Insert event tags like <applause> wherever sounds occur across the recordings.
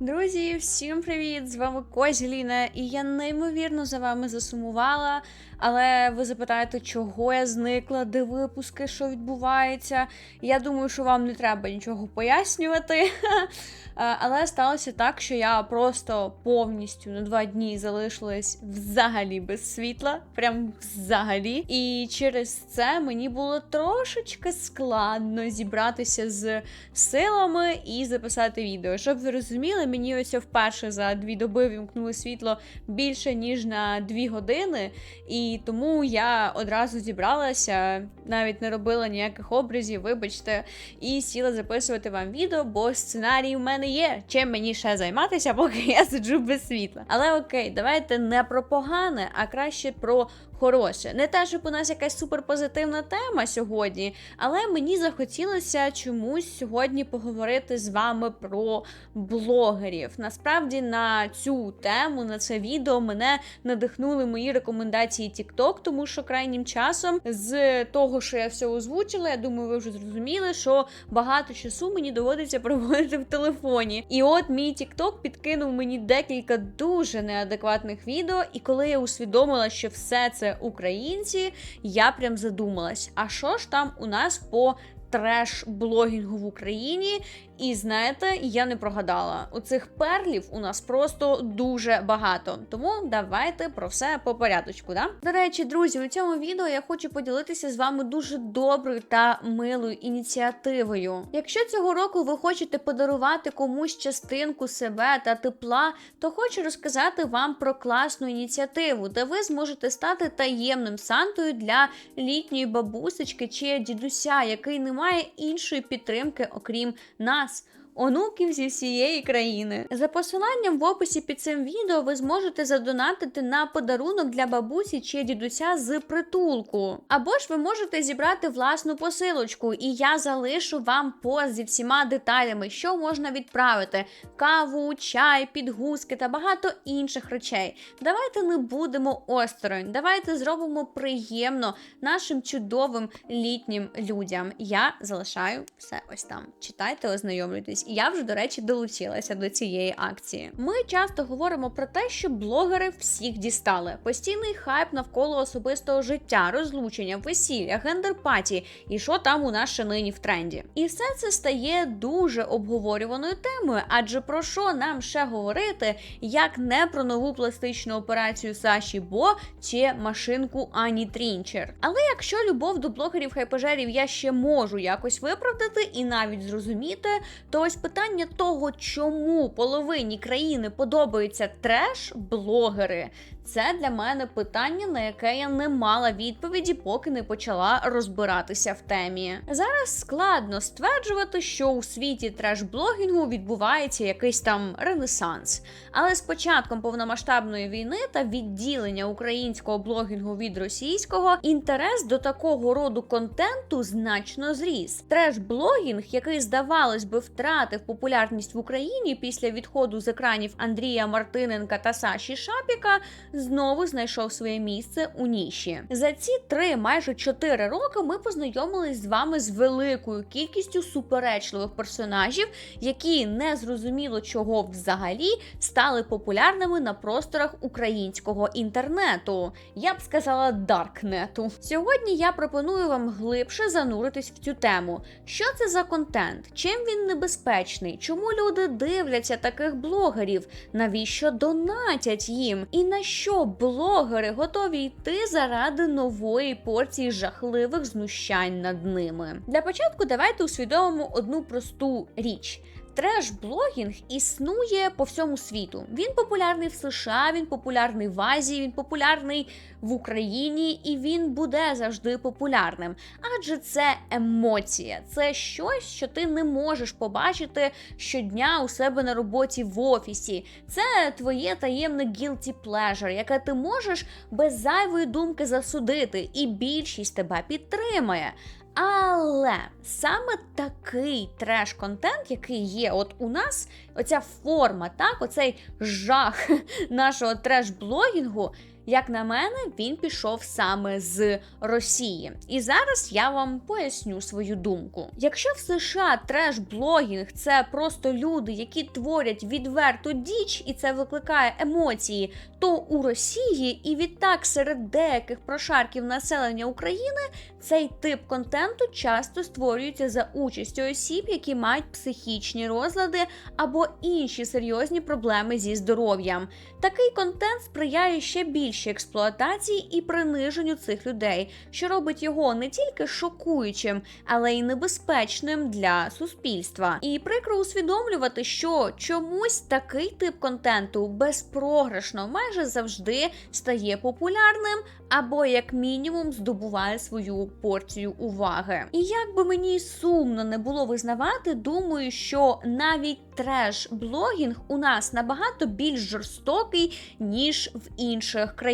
Друзі, всім привіт! З вами Кось Гліна, і я неймовірно за вами засумувала. Але ви запитаєте, чого я зникла, де випуски, що відбувається. Я думаю, що вам не треба нічого пояснювати. <laughs> Але сталося так, що я просто повністю на два дні залишилась взагалі без світла, прям взагалі. І через це мені було трошечки складно зібратися з силами і записати відео. Щоб ви розуміли, мені ось вперше за дві доби вімкнули світло більше ніж на дві години, і тому я одразу зібралася, навіть не робила ніяких образів, вибачте, і сіла записувати вам відео, бо сценарій в мене є. Чим мені ще займатися, <laughs> поки я сиджу без світла. Але окей, давайте не про погане, а краще про хороше. Не те, щоб у нас якась суперпозитивна тема сьогодні, але мені захотілося чомусь сьогодні поговорити з вами про блогерів. Насправді на цю тему, на це відео мене надихнули мої рекомендації TikTok, тому що крайнім часом з того, що я все озвучила, я думаю, ви вже зрозуміли, що багато часу мені доводиться проводити в телефоні. І от мій TikTok підкинув мені декілька дуже неадекватних відео, і коли я усвідомила, що все це українці, я прям задумалась: а що ж там у нас по треш-блогінгу в Україні? І знаєте, я не прогадала. У цих перлів у нас просто дуже багато. Тому давайте про все по порядочку. Да? До речі, друзі, у цьому відео я хочу поділитися з вами дуже доброю та милою ініціативою. Якщо цього року ви хочете подарувати комусь частинку себе та тепла, то хочу розказати вам про класну ініціативу, де ви зможете стати таємним сантою для літньої бабусечки чи дідуся, який не має іншої підтримки, окрім нас. us Онуків зі всієї країни. За посиланням в описі під цим відео ви зможете задонатити на подарунок для бабусі чи дідуся з притулку. Або ж ви можете зібрати власну посилочку, і я залишу вам пост зі всіма деталями, що можна відправити: каву, чай, підгузки та багато інших речей. Давайте не будемо осторонь, давайте зробимо приємно нашим чудовим літнім людям. Я залишаю все ось там. Читайте, ознайомлюйтесь. І я вже, до речі, долучилася до цієї акції. Ми часто говоримо про те, що блогери всіх дістали. Постійний хайп навколо особистого життя, розлучення, весілля, гендер-паті і що там у нас ще нині в тренді. І все це стає дуже обговорюваною темою, адже про що нам ще говорити, як не про нову пластичну операцію Саші Бо чи машинку Ані Трінчер. Але якщо любов до блогерів хайпажерів я ще можу якось виправдати і навіть зрозуміти, то ось питання того, чому половині країни подобаються треш-блогери, це для мене питання, на яке я не мала відповіді, поки не почала розбиратися в темі. Зараз складно стверджувати, що у світі треш-блогінгу відбувається якийсь там ренесанс. Але з початком повномасштабної війни та відділення українського блогінгу від російського інтерес до такого роду контенту значно зріс. Треш-блогінг, який здавалось би втратив популярність в Україні після відходу з екранів Андрія Мартиненка та Саші Шапіка, знову знайшов своє місце у ніші. За ці три майже чотири роки ми познайомились з вами з великою кількістю суперечливих персонажів, які не зрозуміло чого взагалі стали популярними на просторах українського інтернету. Я б сказала даркнету. Сьогодні я пропоную вам глибше зануритись в цю тему. Що це за контент? Чим він небезпечний? Чому люди дивляться таких блогерів? Навіщо донатять їм? І на що блогери готові йти заради нової порції жахливих знущань над ними? Для початку давайте усвідомимо одну просту річ. Треш-блогінг існує по всьому світу. Він популярний в США, він популярний в Азії, він популярний в Україні, і він буде завжди популярним. Адже це емоція, це щось, що ти не можеш побачити щодня у себе на роботі в офісі. Це твоє таємне guilty pleasure, яке ти можеш без зайвої думки засудити, і більшість тебе підтримає. Але саме такий треш-контент, який є от у нас, оця форма, так, оцей жах <laughs> нашого треш-блогінгу. Як на мене, він пішов саме з Росії. І зараз я вам поясню свою думку. Якщо в США треш-блогінг це просто люди, які творять відверту діч, і це викликає емоції, то у Росії і відтак серед деяких прошарків населення України цей тип контенту часто створюється за участю осіб, які мають психічні розлади або інші серйозні проблеми зі здоров'ям. Такий контент сприяє ще більшій експлуатації і приниженню цих людей, що робить його не тільки шокуючим, але й небезпечним для суспільства. І прикро усвідомлювати, що чомусь такий тип контенту безпрограшно майже завжди стає популярним або, як мінімум, здобуває свою порцію уваги. І як би мені сумно не було визнавати, думаю, що навіть треш-блогінг у нас набагато більш жорстокий, ніж в інших країнах.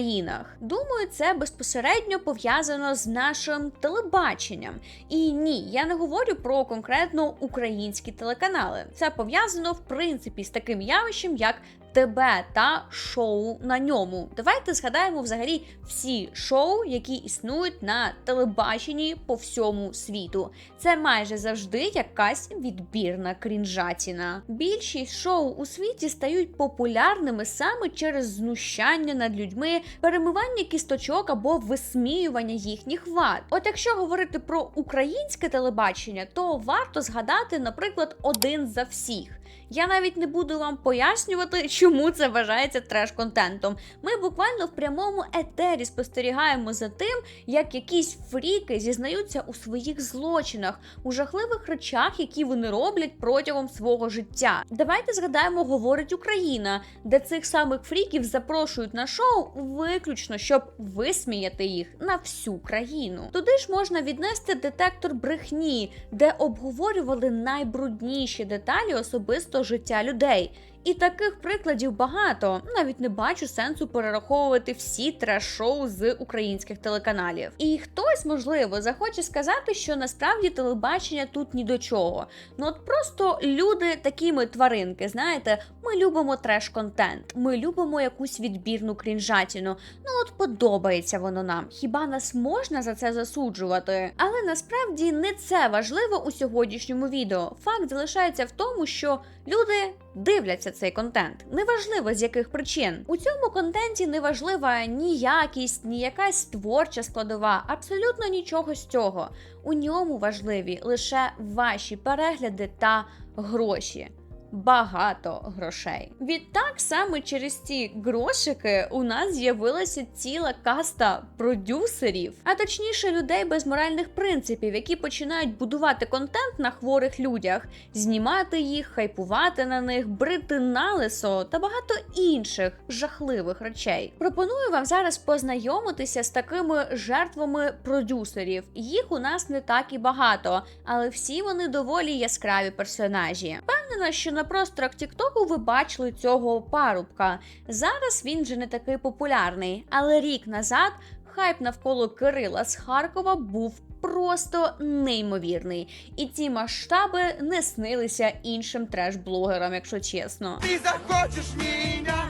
Думаю, це безпосередньо пов'язано з нашим телебаченням. І ні, я не говорю про конкретно українські телеканали. Це пов'язано в принципі з таким явищем, як ТБ та шоу на ньому. Давайте згадаємо взагалі всі шоу, які існують на телебаченні по всьому світу. Це майже завжди якась відбірна крінжатіна. Більшість шоу у світі стають популярними саме через знущання над людьми, перемивання кісточок або висміювання їхніх вад. От якщо говорити про українське телебачення, то варто згадати, наприклад, один за всіх. Я навіть не буду вам пояснювати, чому це вважається треш-контентом. Ми буквально в прямому етері спостерігаємо за тим, як якісь фріки зізнаються у своїх злочинах, у жахливих речах, які вони роблять протягом свого життя. Давайте згадаємо, говорить Україна, де цих самих фріків запрошують на шоу виключно, щоб висміяти їх на всю країну. Туди ж можна віднести детектор брехні, де обговорювали найбрудніші деталі особисто життя людей. І таких прикладів багато. Навіть не бачу сенсу перераховувати всі треш-шоу з українських телеканалів. І хтось, можливо, захоче сказати, що насправді телебачення тут ні до чого. Ну от просто люди такими тваринки, знаєте, ми любимо треш-контент, ми любимо якусь відбірну крінжатіну. Ну от подобається воно нам. Хіба нас можна за це засуджувати? Але насправді не це важливо у сьогоднішньому відео. Факт залишається в тому, що люди дивляться цей контент. Неважливо з яких причин. У цьому контенті не важлива ні якість, ні якась творча складова, абсолютно нічого з цього. У ньому важливі лише ваші перегляди та гроші. Багато грошей. Відтак, саме через ці грошики у нас з'явилася ціла каста продюсерів, а точніше людей без моральних принципів, які починають будувати контент на хворих людях, знімати їх, хайпувати на них, брити налисо та багато інших жахливих речей. Пропоную вам зараз познайомитися з такими жертвами продюсерів. Їх у нас не так і багато, але всі вони доволі яскраві персонажі. Впевнена, що на просторах Тіктоку ви бачили цього парубка. Зараз він вже не такий популярний, але рік назад хайп навколо Кирила з Харкова був просто неймовірний. І ці масштаби не снилися іншим треш-блогерам, якщо чесно. Ти захочеш меня,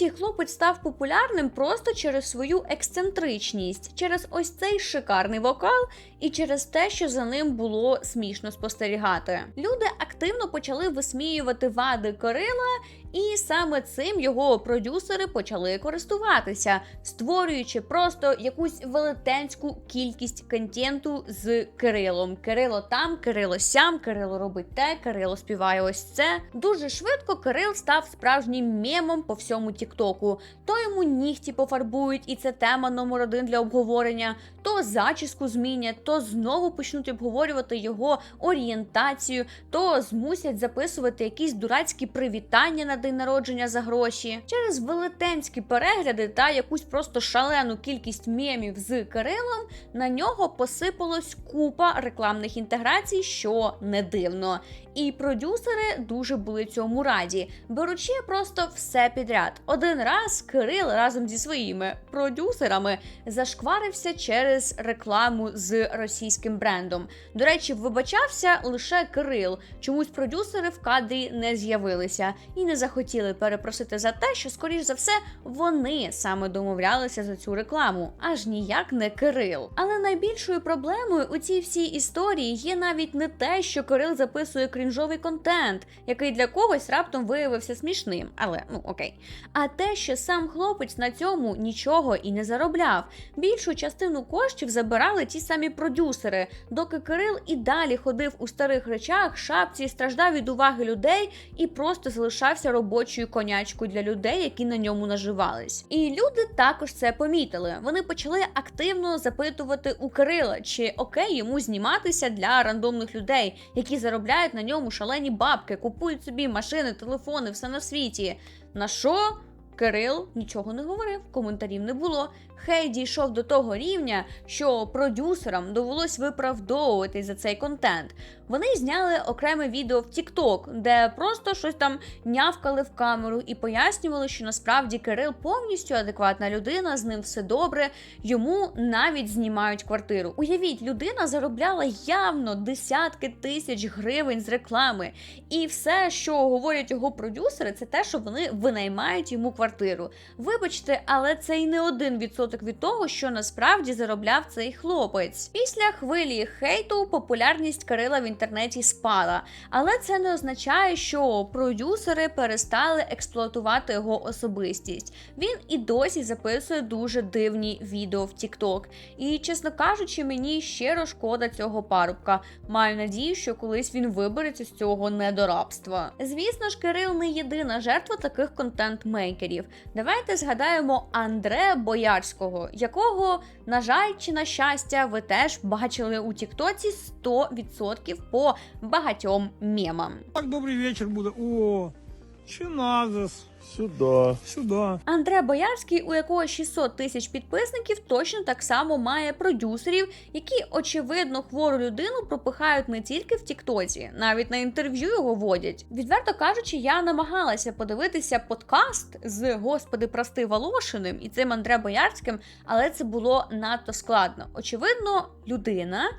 твои. Хлопець став популярним просто через свою ексцентричність, через ось цей шикарний вокал і через те, що за ним було смішно спостерігати. Люди активно почали висміювати вади Кирила, і саме цим його продюсери почали користуватися, створюючи просто якусь велетенську кількість контенту з Кирилом. Кирило там, Кирило сям, Кирило робить те, Кирило співає ось це. Дуже швидко Кирил став справжнім мемом по всьому Тіктоку. То йому нігті пофарбують, і це тема номер один для обговорення. То зачіску змінять, то знову почнуть обговорювати його орієнтацію, то змусять записувати якісь дурацькі привітання на день народження за гроші. Через велетенські перегляди та якусь просто шалену кількість мемів з Кирилом на нього посипалось купа рекламних інтеграцій, що не дивно. І продюсери дуже були цьому раді, беручи просто все підряд. Один раз Кирил разом зі своїми продюсерами зашкварився через рекламу з російським брендом. До речі, вибачався лише Кирил. Чомусь продюсери в кадрі не з'явилися і не захотіли перепросити за те, що, скоріш за все, вони саме домовлялися за цю рекламу, аж ніяк не Кирил. Але найбільшою проблемою у цій всій історії є навіть не те, що Кирил записує крінжовий контент, який для когось раптом виявився смішним, але ну окей. А те, що сам хлопець на цьому нічого і не заробляв. Більшу частину коштів забирали ті самі продюсери, доки Кирил і далі ходив у старих речах, шапці, страждав від уваги людей і просто залишався робочою конячкою для людей, які на ньому наживались. І люди також це помітили. Вони почали активно запитувати у Кирила, чи окей йому зніматися для рандомних людей, які заробляють на ньому шалені бабки, купують собі машини, телефони, все на світі. На що? Кирил нічого не говорив, коментарів не було. Хей дійшов до того рівня, що продюсерам довелось виправдовуватись за цей контент. Вони зняли окреме відео в TikTok, де просто щось там нявкали в камеру і пояснювали, що насправді Кирил повністю адекватна людина, з ним все добре, йому навіть знімають квартиру. Уявіть, людина заробляла явно десятки тисяч гривень з реклами, і все, що говорять його продюсери, це те, що вони винаймають йому квартиру. Вибачте, але це й не один відсоток від того, що насправді заробляв цей хлопець. Після хвилі хейту популярність Кирила в інтернеті спала, але це не означає, що продюсери перестали експлуатувати його особистість. Він і досі записує дуже дивні відео в TikTok. І, чесно кажучи, мені щиро шкода цього парубка. Маю надію, що колись він вибереться з цього недорабства. Звісно ж, Кирил не єдина жертва таких контент-мейкерів. Давайте згадаємо Андре Боярського, якого, на жаль, чи на щастя, ви теж бачили у Тіктоці 100% по багатьом мемам. Так, добрий вечір буде. О, чи назас? Сюда. Сюди. Андре Боярський, у якого 600 тисяч підписників, точно так само має продюсерів, які очевидно хвору людину пропихають не тільки в Тіктоці, навіть на інтерв'ю його водять. Відверто кажучи, я намагалася подивитися подкаст з господи прости Волошиним і цим Андре Боярським, але це було надто складно. Очевидно, людина.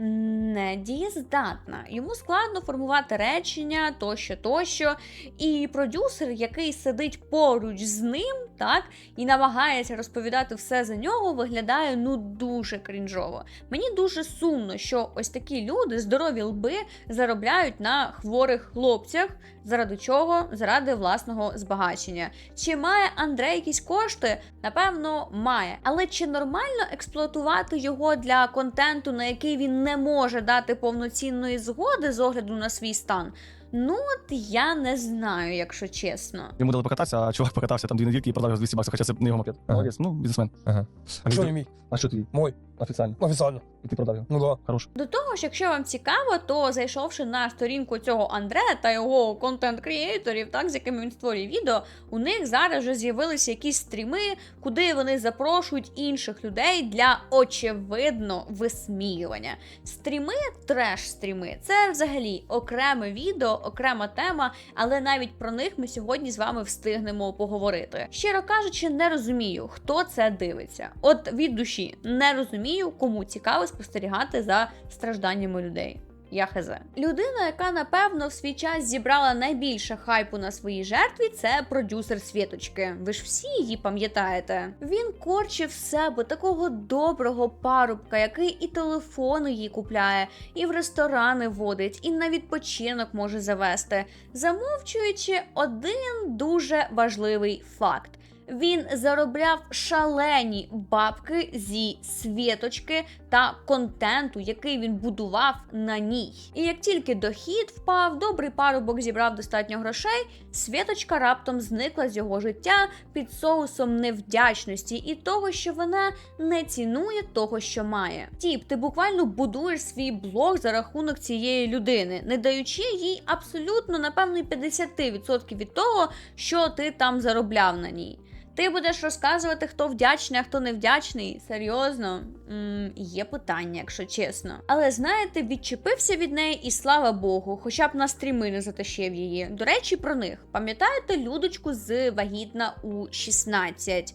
Не дієздатна, йому складно формувати речення тощо, тощо. І продюсер, який сидить поруч з ним, так і намагається розповідати все за нього, виглядає ну дуже крінжово. Мені дуже сумно, що ось такі люди, здорові лби, заробляють на хворих хлопцях. Заради чого? Заради власного збагачення. Чи має Андрей якісь кошти? Напевно, має. Але чи нормально експлуатувати його для контенту, на який він не може дати повноцінної згоди з огляду на свій стан? Ну, от я не знаю, якщо чесно. Йому дали покататися, а чувак покатався там дві недільки і продав за 200 баксів, хоча це не його мопед. Ага. Молодець, ну, бізнесмен. Ага. А Що ти- не мій? А що твій? Мой. Офіціально. Офіціально. І ти продав його. Ну да. Хорош. До того ж, якщо вам цікаво, то зайшовши на сторінку цього Андре та його контент-креаторів, так з якими він створює відео, у них зараз вже з'явилися якісь стріми, куди вони запрошують інших людей для очевидно висміювання. Стріми, треш-стріми це взагалі окреме відео, окрема тема, але навіть про них ми сьогодні з вами встигнемо поговорити. Щиро кажучи, не розумію, хто це дивиться. От від душі не розумію, кому цікаво спостерігати за стражданнями людей. Я хз. Людина, яка напевно в свій час зібрала найбільше хайпу на своїй жертві, це продюсер Світочки. Ви ж всі її пам'ятаєте. Він корчив себе такого доброго парубка, який і телефони їй купляє, і в ресторани водить, і на відпочинок може завести, замовчуючи один дуже важливий факт. Він заробляв шалені бабки зі світочки та контенту, який він будував на ній. І як тільки дохід впав, добрий парубок зібрав достатньо грошей, світочка раптом зникла з його життя під соусом невдячності і того, що вона не цінує того, що має. Тіп, ти буквально будуєш свій блог за рахунок цієї людини, не даючи їй абсолютно напевно й 50% від того, що ти там заробляв на ній. Ти будеш розказувати, хто вдячний, а хто не вдячний. Серйозно? м є питання, якщо чесно. Але знаєте, відчепився від неї, і слава Богу, хоча б на стріми не затащив її. До речі, про них пам'ятаєте людочку з вагітна у 16?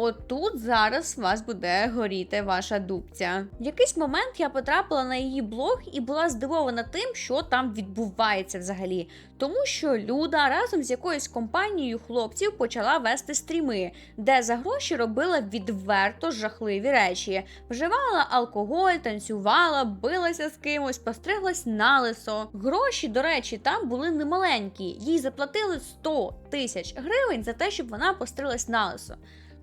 Отут зараз вас буде горіти ваша дубця. В якийсь момент я потрапила на її блог і була здивована тим, що там відбувається взагалі. Тому що Люда разом з якоюсь компанією хлопців почала вести стріми, де за гроші робила відверто жахливі речі. Вживала алкоголь, танцювала, билася з кимось, постриглась на лисо. Гроші, до речі, там були немаленькі. Їй заплатили 100 тисяч гривень за те, щоб вона пострилась на лисо.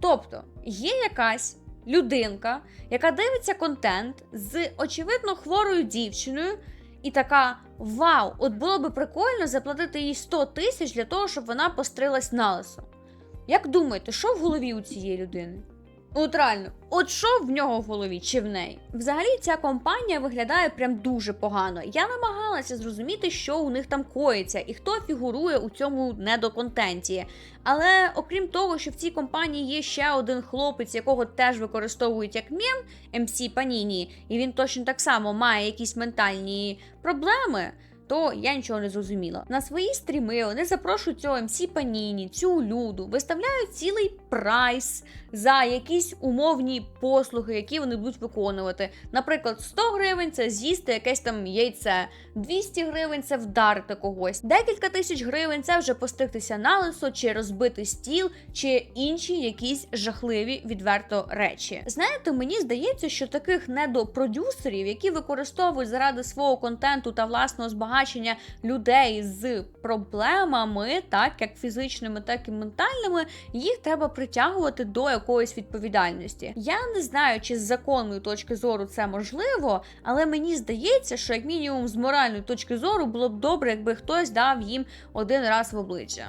Тобто є якась людинка, яка дивиться контент з очевидно хворою дівчиною, і така: Вау, от було би прикольно заплатити їй 100 тисяч для того, щоб вона пострилась на лисо. Як думаєте, що в голові у цієї людини? От реально, от що в нього в голові чи в неї? Взагалі ця компанія виглядає прям дуже погано. Я намагалася зрозуміти, що у них там коїться і хто фігурує у цьому недоконтенті. Але окрім того, що в цій компанії є ще один хлопець, якого теж використовують як мем, MC Паніні, і він точно так само має якісь ментальні проблеми. То я нічого не зрозуміла. На свої стріми вони запрошують цього МС Паніні, цю люду, виставляють цілий прайс за якісь умовні послуги, які вони будуть виконувати. Наприклад, 100 гривень це з'їсти якесь там яйце, 200 гривень це вдарити когось, декілька тисяч гривень це вже постригтися на лисо, чи розбити стіл, чи інші якісь жахливі відверто речі. Знаєте, мені здається, що таких недопродюсерів, які використовують заради свого контенту та власного збагачення людей з проблемами, так як фізичними, так і ментальними, їх треба притягувати до якоїсь відповідальності. Я не знаю, чи з законної точки зору це можливо, але мені здається, що як мінімум з моральної точки зору було б добре, якби хтось дав їм один раз в обличчя.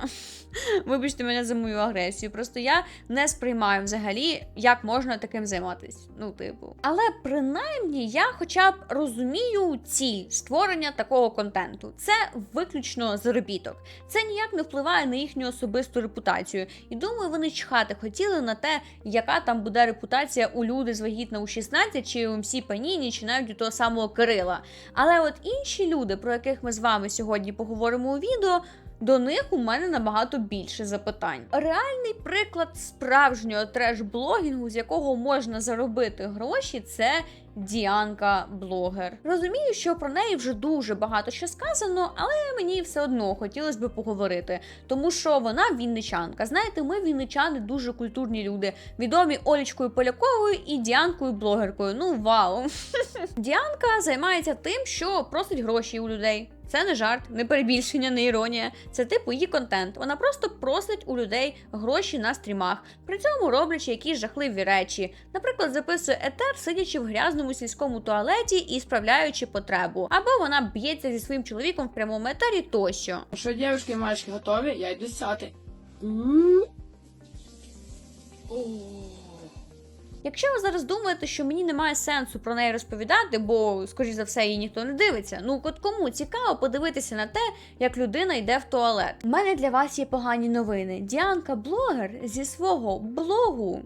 <laughs> Вибачте мене за мою агресію. Просто я не сприймаю взагалі, як можна таким займатись. Ну, типу. Але принаймні я хоча б розумію ціль створення такого контенту. Це виключно заробіток. Це ніяк не впливає на їхню особисту репутацію. І думаю, вони чхати хотіли на те, яка там буде репутація у люди з вагітна у 16, чи у МС Паніні, чи навіть у того самого Кирила. Але от інші люди, про яких ми з вами сьогодні поговоримо у відео. До них у мене набагато більше запитань. Реальний приклад справжнього треш-блогінгу, з якого можна заробити гроші, це Діанка блогер. Розумію, що про неї вже дуже багато що сказано, але мені все одно хотілося б поговорити, тому що вона вінничанка. Знаєте, ми вінничани дуже культурні люди, відомі Олічкою Поляковою і Діанкою блогеркою. Ну вау! <laughs> Діанка займається тим, що просить гроші у людей. Це не жарт, не перебільшення, не іронія. Це типу її контент. Вона просто просить у людей гроші на стрімах, при цьому роблячи якісь жахливі речі. Наприклад, записує етер, сидячи в грязному сільському туалеті і справляючи потребу. Або вона б'ється зі своїм чоловіком в прямому етері тощо. Що, девушки і мальчики, готові? Я йду сяти. Якщо ви зараз думаєте, що мені немає сенсу про неї розповідати, бо, скоріш за все, її ніхто не дивиться. Ну от кому цікаво подивитися на те, як людина йде в туалет. У мене для вас є погані новини. Діанка блогер зі свого блогу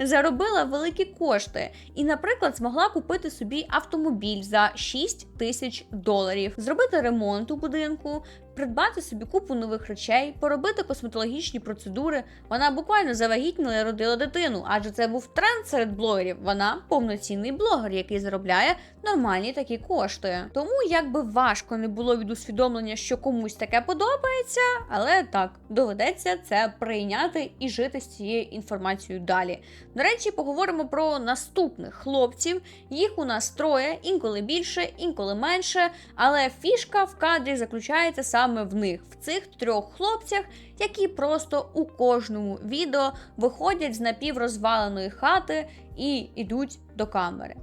заробила великі кошти і, наприклад, змогла купити собі автомобіль за 6 тисяч доларів, зробити ремонт у будинку. Придбати собі купу нових речей, поробити косметологічні процедури. Вона буквально завагітніла і родила дитину, адже це був тренд серед блогерів. Вона повноцінний блогер, який заробляє нормальні такі кошти. Тому як би важко не було від усвідомлення, що комусь таке подобається, але так доведеться це прийняти і жити з цією інформацією далі. До речі, поговоримо про наступних хлопців. Їх у нас троє, інколи більше, інколи менше. Але фішка в кадрі заключається саме в них, в цих трьох хлопцях, які просто у кожному відео виходять з напіврозваленої хати і йдуть до камери.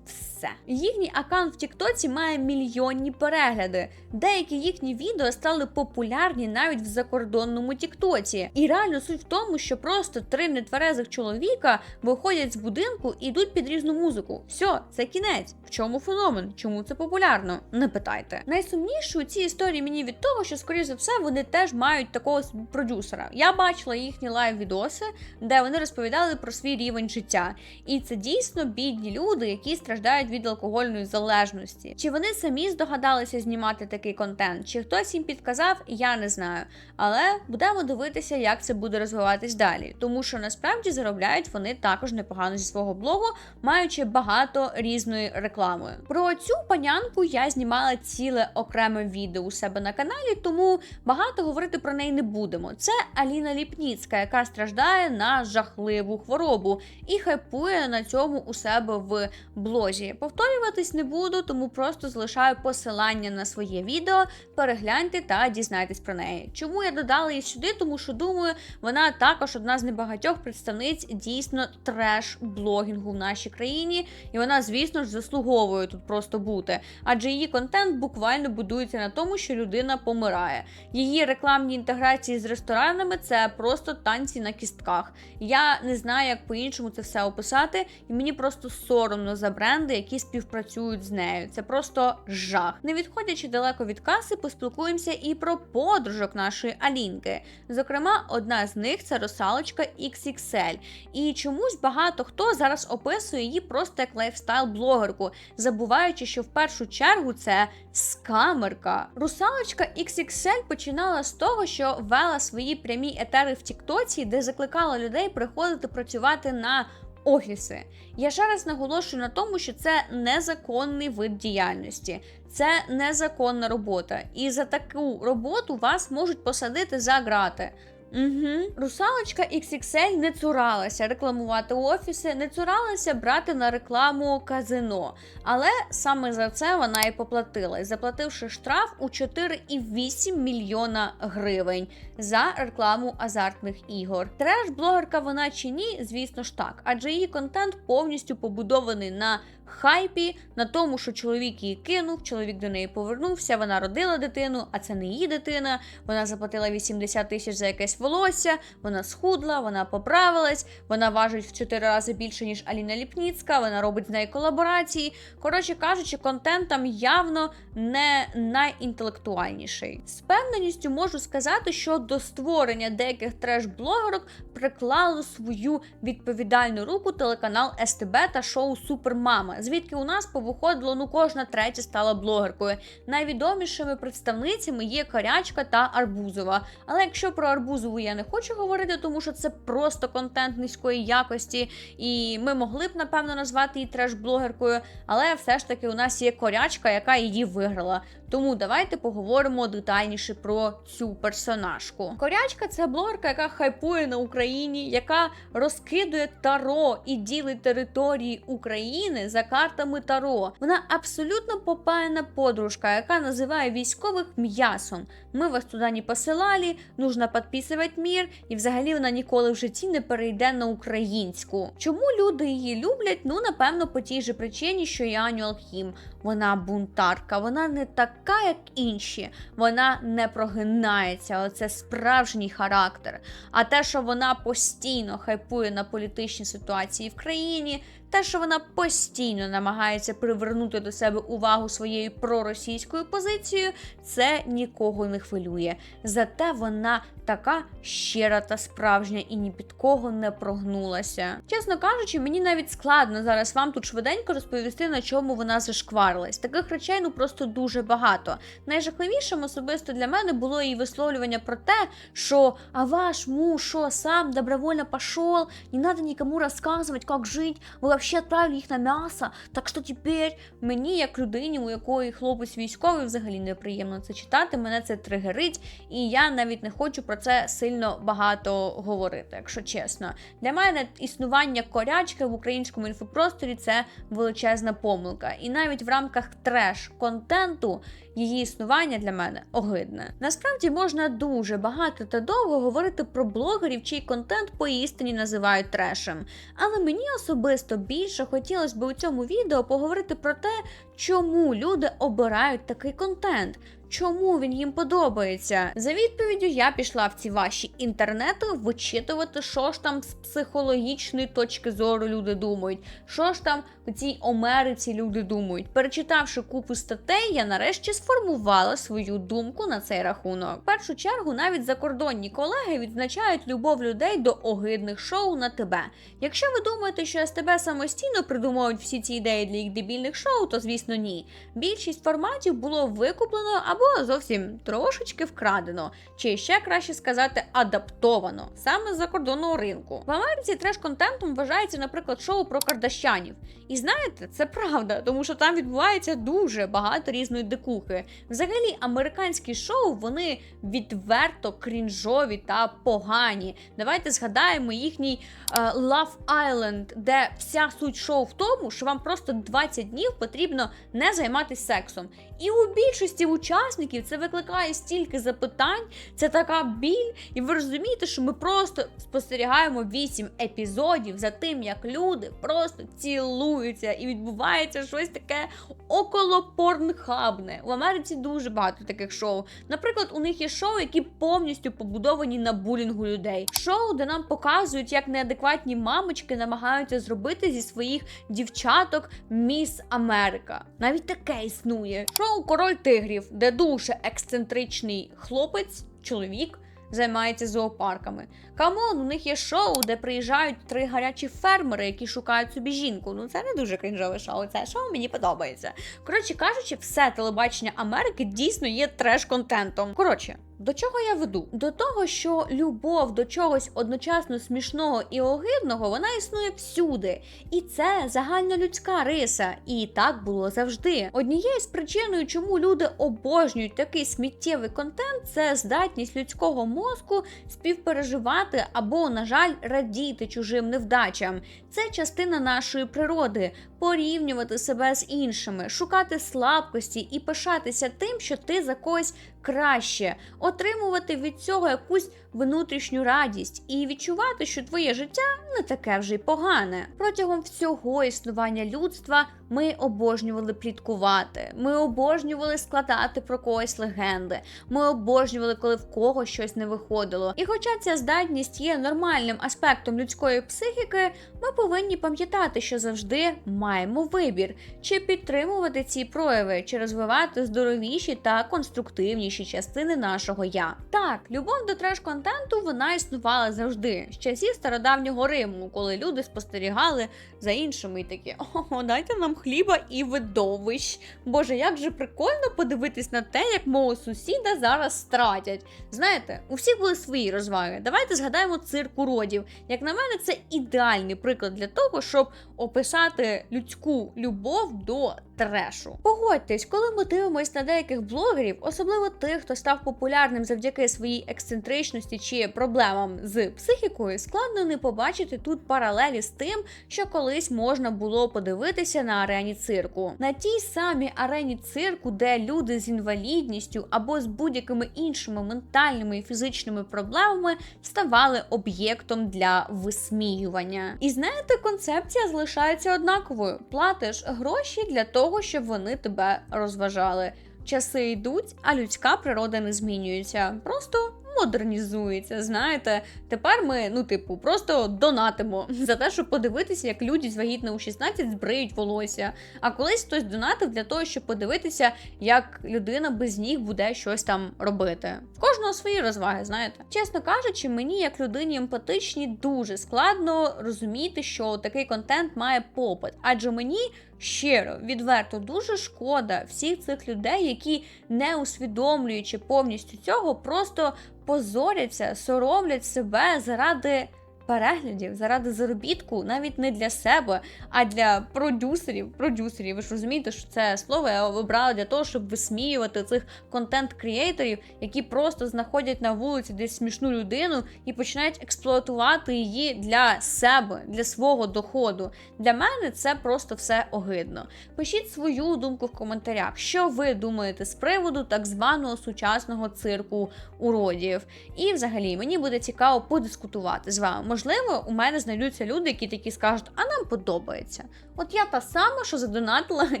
Все. Їхній аккаунт в Тіктоці має мільйонні перегляди. Деякі їхні відео стали популярні навіть в закордонному Тіктоці. І реально суть в тому, що просто три нетверезих чоловіка виходять з будинку і йдуть під різну музику. Все, це кінець. В чому феномен? Чому це популярно? Не питайте. Найсумніше у цій історії мені від того, що, скоріш за все, вони теж мають такого продюсера. Я бачила їхні лайв-відоси, де вони розповідали про свій рівень життя. І це дійсно бідні люди, які страждають від алкогольної залежності. Чи вони самі здогадалися знімати такий контент, чи хтось їм підказав, я не знаю. Але будемо дивитися, як це буде розвиватись далі, тому що насправді заробляють вони також непогано зі свого блогу, маючи багато різної реклами. Про цю панянку я знімала ціле окреме відео у себе на каналі, тому багато говорити про неї не будемо. Це Аліна Ліпніцька, яка страждає на жахливу хворобу і хайпує на цьому у себе в блозі. Повторюватись не буду, тому просто залишаю посилання на своє відео. Перегляньте та дізнайтесь про неї. Чому я додала її сюди? Тому що думаю, вона також одна з небагатьох представниць дійсно треш-блогінгу в нашій країні, і вона, звісно ж, заслуговує тут просто бути. Адже її контент буквально будується на тому, що людина помирає. Її рекламні інтеграції з ресторанами це просто танці на кістках. Я не знаю, як по-іншому це все описати, і мені просто соромно за бренди, які співпрацюють з нею. Це просто жах. Не відходячи далеко від каси, поспілкуємося і про подружок нашої Алінки. Зокрема, одна з них це русалочка XXL. І чомусь багато хто зараз описує її просто як лайфстайл-блогерку, забуваючи, що в першу чергу це скамерка. Русалочка XXL починала з того, що вела свої прямі етери в Тіктоці, де закликала людей приходити працювати на офіси. Я ще раз наголошую на тому, що це незаконний вид діяльності, це незаконна робота. І за таку роботу вас можуть посадити за грати. Угу. Русалочка XXL не цуралася рекламувати офіси, не цуралася брати на рекламу казино. Але саме за це вона і поплатила, заплативши штраф у 4,8 мільйона гривень за рекламу азартних ігор. Треш-блогерка вона чи ні, звісно ж так, адже її контент повністю побудований на хайпі, на тому, що чоловік її кинув, чоловік до неї повернувся, вона родила дитину, а це не її дитина. Вона заплатила 80 тисяч за якесь волосся, вона схудла, вона поправилась, вона важить в 4 рази більше, ніж Аліна Ліпніцька, вона робить з нею колаборації. Коротше кажучи, контент там явно не найінтелектуальніший. З певненістю можу сказати, що до створення деяких треш-блогерок приклало свою відповідальну руку телеканал СТБ та шоу Супермама, звідки у нас повиходило ну кожна третя стала блогеркою. Найвідомішими представницями є Корячка та Арбузова. Але якщо про Арбузову я не хочу говорити, тому що це просто контент низької якості, і ми могли б напевно назвати її треш-блогеркою, але все ж таки у нас є корячка, яка її виграла. Тому давайте поговоримо детальніше про цю персонажку. Корячка це блогерка, яка хайпує на Україні, яка розкидує таро і ділить території України за картами таро. Вона абсолютно попаяна подружка, яка називає військових м'ясом. Ми вас туди не посилали, нужно підписувати мір, і взагалі вона ніколи в житті не перейде на українську. Чому люди її люблять? Ну, напевно, по тій же причині, що і Аню Алхім. Вона бунтарка, вона не така, як інші. Вона не прогинається. Оце справжній характер. А те, що вона постійно хайпує на політичні ситуації в країні, те, що вона постійно намагається привернути до себе увагу своєю проросійською позицією, це нікого не хвилює. Зате вона така щира та справжня і ні під кого не прогнулася. Чесно кажучи, мені навіть складно зараз вам тут швиденько розповісти, на чому вона зашкварилась. Таких речей ну просто дуже багато. Найжахливішим особисто для мене було її висловлювання про те, що а ваш муж що, сам добровольно пішов, не треба нікому розказувати, як жити, ви взагалі відправили їх на м'ясо, так що тепер мені, як людині, у якої хлопець військовий, взагалі неприємно це читати, мене це тригерить, і я навіть не хочу про це сильно багато говорити, якщо чесно. Для мене існування корячки в українському інфопросторі це величезна помилка. І навіть в рамках треш-контенту її існування для мене огидне. Насправді можна дуже багато та довго говорити про блогерів, чий контент поістині називають трешем. Але мені особисто більше хотілося б у цьому відео поговорити про те, чому люди обирають такий контент. Чому він їм подобається? За відповіддю я пішла в ці ваші інтернети вичитувати, що ж там з психологічної точки зору люди думають, що ж там у цій Америці люди думають. Перечитавши купу статей, я нарешті сформувала свою думку на цей рахунок. В першу чергу навіть закордонні колеги відзначають любов людей до огидних шоу на тебе. Якщо ви думаєте, що СТБ самостійно придумують всі ці ідеї для їх дебільних шоу, то звісно ні. Більшість форматів було викуплено або зовсім трошечки вкрадено, чи ще краще сказати, адаптовано саме з закордонного ринку. В Америці треш-контентом вважається, наприклад, шоу про кардашянів. І знаєте, це правда, тому що там відбувається дуже багато різної дикухи. Взагалі, американські шоу вони відверто крінжові та погані. Давайте згадаємо їхній е, Love Island, де вся суть шоу в тому, що вам просто 20 днів потрібно не займатися сексом. І у більшості учасників це викликає стільки запитань, це така біль, і ви розумієте, що ми просто спостерігаємо 8 епізодів за тим, як люди просто цілуються, і відбувається щось таке около порнхабне. У Америці дуже багато таких шоу. Наприклад, у них є шоу, які повністю побудовані на булінгу людей. Шоу, де нам показують, як неадекватні мамочки намагаються зробити зі своїх дівчаток Міс Америка. Навіть таке існує. Шоу Король тигрів, де дуже ексцентричний хлопець, чоловік. Займається зоопарками. Камон, у них є шоу, де приїжджають три гарячі фермери, які шукають собі жінку. Ну це не дуже крінжове шоу. Це шоу мені подобається. Коротше кажучи, все телебачення Америки дійсно є треш-контентом. Коротше, до чого я веду? До того, що любов до чогось одночасно смішного і огидного вона існує всюди. І це загальнолюдська риса. І так було завжди. Однією з причиною, чому люди обожнюють такий сміттєвий контент, це здатність людського мозку співпереживати або, на жаль, радіти чужим невдачам. Це частина нашої природи порівнювати себе з іншими, шукати слабкості і пишатися тим, що ти за когось краще, отримувати від цього якусь внутрішню радість і відчувати, що твоє життя не таке вже й погане. Протягом всього існування людства ми обожнювали пліткувати, ми обожнювали складати про когось легенди, ми обожнювали, коли в когось щось не виходило. І хоча ця здатність є нормальним аспектом людської психіки, ми повинні пам'ятати, що завжди маємо вибір, чи підтримувати ці прояви, чи розвивати здоровіші та конструктивніші частини нашого я. Так, любов до треш-контенту вона існувала завжди з часів стародавнього Риму, коли люди спостерігали за іншими і такі: о, дайте нам хліба і видовищ. Боже, як же прикольно подивитись на те, як мого сусіда зараз стратять. Знаєте, у всіх були свої розваги. Давайте згадаємо цирк уродів. Як на мене, це ідеальний приклад для того, щоб описати людську любов до трешу. Погодьтесь, коли ми дивимось на деяких блогерів, особливо тих, хто став популярним завдяки своїй ексцентричності чи проблемам з психікою, складно не побачити тут паралелі з тим, що колись можна було подивитися на арені цирку. На тій самій арені цирку, де люди з інвалідністю або з будь-якими іншими ментальними і фізичними проблемами ставали об'єктом для висміювання. І знаєте, концепція залишається однаковою: платиш гроші для того, щоб вони тебе розважали. Часи йдуть, а людська природа не змінюється. Просто модернізується. Знаєте, тепер ми, ну, типу, просто донатимо <laughs> за те, щоб подивитися, як люди з вагітна у 16 збриють волосся. А колись хтось донатив для того, щоб подивитися, як людина без ніг буде щось там робити. В кожного свої розваги, знаєте. Чесно кажучи, мені, як людині емпатичній, дуже складно розуміти, що такий контент має попит, адже мені. Щиро, відверто, дуже шкода всіх цих людей, які, не усвідомлюючи повністю цього, просто позоряться, соромлять себе заради переглядів, заради заробітку, навіть не для себе, а для продюсерів. Продюсерів, ви ж розумієте, що це слово я обрала для того, щоб висміювати цих контент-крієторів, які просто знаходять на вулиці десь смішну людину і починають експлуатувати її для себе, для свого доходу. Для мене це просто все огидно. Пишіть свою думку в коментарях, що ви думаєте з приводу так званого сучасного цирку уродів. І взагалі мені буде цікаво подискутувати з вами. Можливо, у мене знайдуться люди, які такі скажуть, а нам подобається. От я та сама, що задонатила <laughs>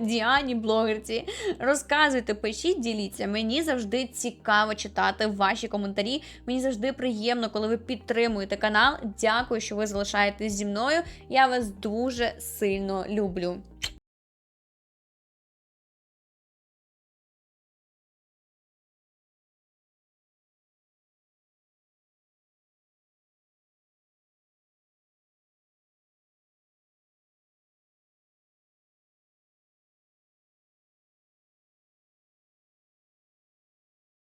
Діані блогерці. Розказуйте, пишіть, діліться. Мені завжди цікаво читати ваші коментарі. Мені завжди приємно, коли ви підтримуєте канал. Дякую, що ви залишаєтесь зі мною. Я вас дуже сильно люблю.